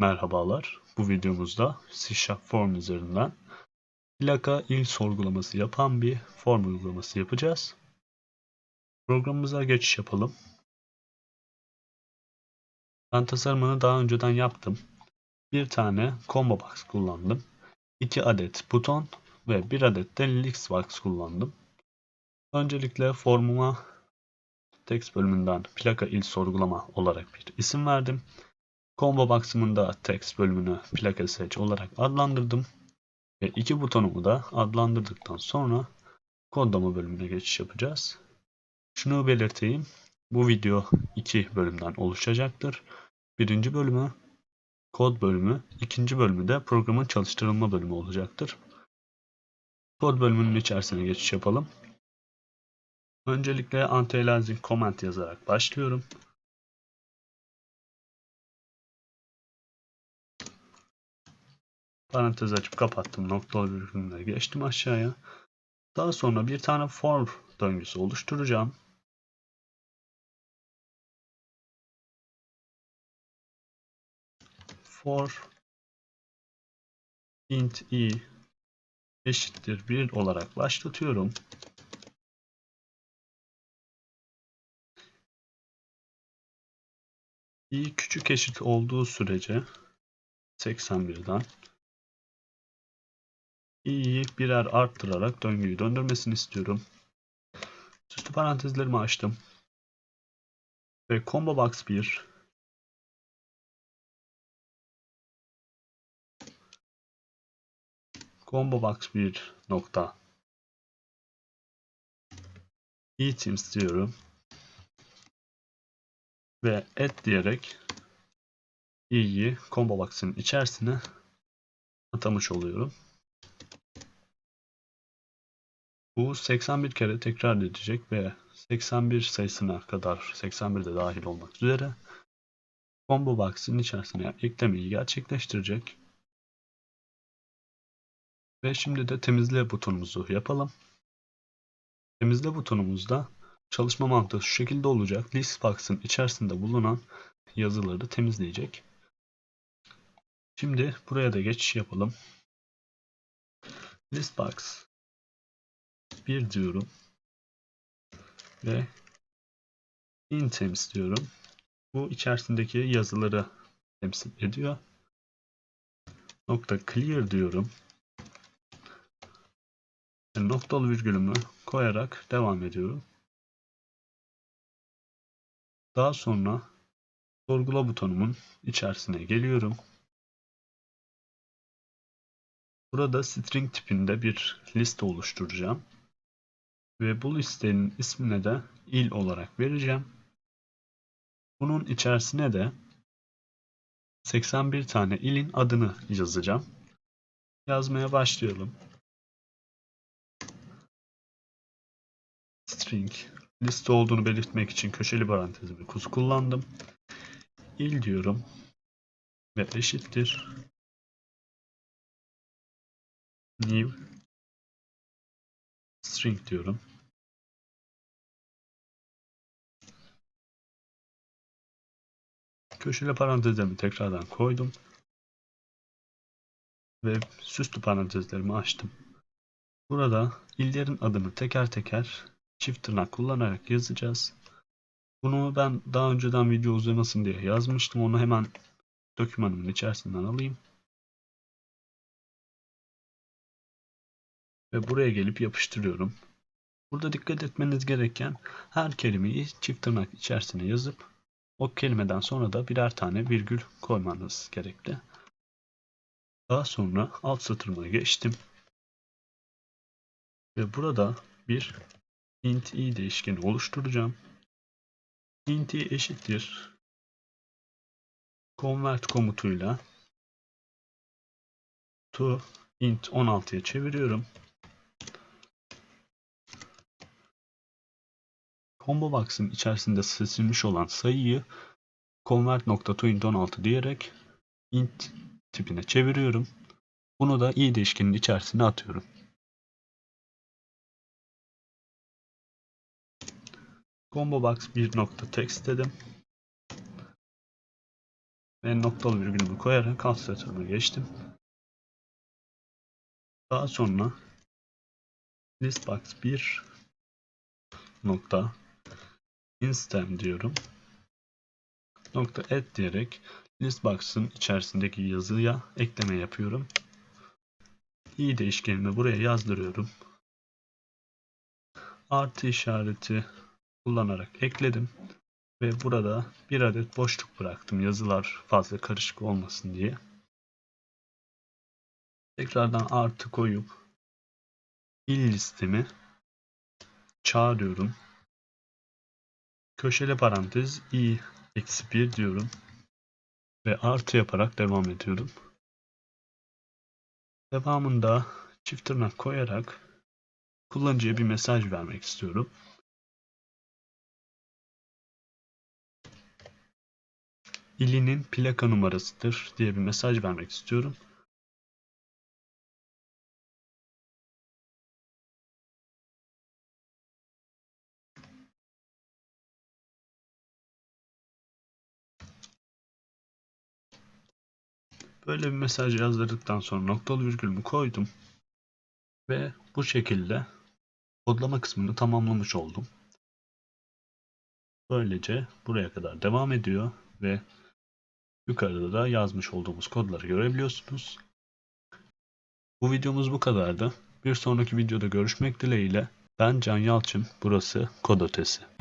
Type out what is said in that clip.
Merhabalar. Bu videomuzda C Form üzerinden plaka il sorgulaması yapan bir form uygulaması yapacağız. Programımıza geçiş yapalım. Ben tasarımını daha önceden yaptım. Bir tane combo box kullandım. 2 adet buton ve 1 adet de Lixbox kullandım. Öncelikle formuma text bölümünden plaka il sorgulama olarak bir isim verdim. Combo box'ımın da text bölümünü plaka seç olarak adlandırdım. Ve iki butonumu da adlandırdıktan sonra kodlama bölümüne geçiş yapacağız. Şunu belirteyim. Bu video iki bölümden oluşacaktır. Birinci bölümü kod bölümü, ikinci bölümü de programın çalıştırılma bölümü olacaktır. Kod bölümünün içerisine geçiş yapalım. Öncelikle anti-aliasing comment yazarak başlıyorum. Parantez açıp kapattım. Noktalı virgülle geçtim aşağıya. Daha sonra bir tane for döngüsü oluşturacağım. For int i eşittir 1 olarak başlatıyorum. i küçük eşit olduğu sürece 81'den i'yi birer arttırarak döngüyü döndürmesini istiyorum. Süslü parantezlerimi açtım. Ve combo box 1 combo box 1 nokta eTeams diyorum. Ve add diyerek i'yi combo box'ın içerisine atamış oluyorum. Bu 81 kere tekrar edecek ve 81 sayısına kadar 81 de dahil olmak üzere combo box'ın içerisine eklemeyi gerçekleştirecek. Ve şimdi de temizle butonumuzu yapalım. Temizle butonumuzda çalışma mantığı şu şekilde olacak. Listbox'ın içerisinde bulunan yazıları temizleyecek. Şimdi buraya da geçiş yapalım. Listbox 1 diyorum. Ve intems diyorum. Bu içerisindeki yazıları temsil ediyor. Nokta clear diyorum. Ve noktalı virgülümü koyarak devam ediyorum. Daha sonra sorgula butonumun içerisine geliyorum. Burada string tipinde bir liste oluşturacağım. Ve bu listenin ismine de il olarak vereceğim. Bunun içerisine de 81 tane ilin adını yazacağım. Yazmaya başlayalım. String liste olduğunu belirtmek için köşeli parantezimi kuz kullandım. İl diyorum ve eşittir new string diyorum. Köşeli parantezlerimi tekrardan koydum. Ve süslü parantezlerimi açtım. Burada illerin adını teker teker çift tırnak kullanarak yazacağız. Bunu ben daha önceden video uzamasın diye yazmıştım. Onu hemen dokümanımın içerisinden alayım. Ve buraya gelip yapıştırıyorum. Burada dikkat etmeniz gereken her kelimeyi çift tırnak içerisine yazıp o kelimeden sonra da birer tane virgül koymanız gerekli. Daha sonra alt satırıma geçtim. Ve burada bir int i değişkeni oluşturacağım. int i eşittir convert komutuyla to int 16'ya çeviriyorum. Combo box'ın içerisinde seçilmiş olan sayıyı convert.toInt16 diyerek int tipine çeviriyorum. Bunu da i değişkenin içerisine atıyorum. Combo box 1.text dedim. ve noktalı virgülümü koyarak alt geçtim. Daha sonra listbox 1 nokta instem diyorum. Nokta add diyerek listbox'ın içerisindeki yazıya ekleme yapıyorum. i değişkenimi buraya yazdırıyorum. Artı işareti kullanarak ekledim ve burada bir adet boşluk bıraktım yazılar fazla karışık olmasın diye. Tekrardan artı koyup il listemi çağırıyorum. Köşeli parantez i eksi 1 diyorum ve artı yaparak devam ediyorum. Devamında çift tırnak koyarak kullanıcıya bir mesaj vermek istiyorum. ilinin plaka numarasıdır diye bir mesaj vermek istiyorum. Böyle bir mesaj yazdırdıktan sonra noktalı virgülümü koydum. Ve bu şekilde kodlama kısmını tamamlamış oldum. Böylece buraya kadar devam ediyor ve yukarıda da yazmış olduğumuz kodları görebiliyorsunuz. Bu videomuz bu kadardı. Bir sonraki videoda görüşmek dileğiyle. Ben Can Yalçın, burası Kod Ötesi.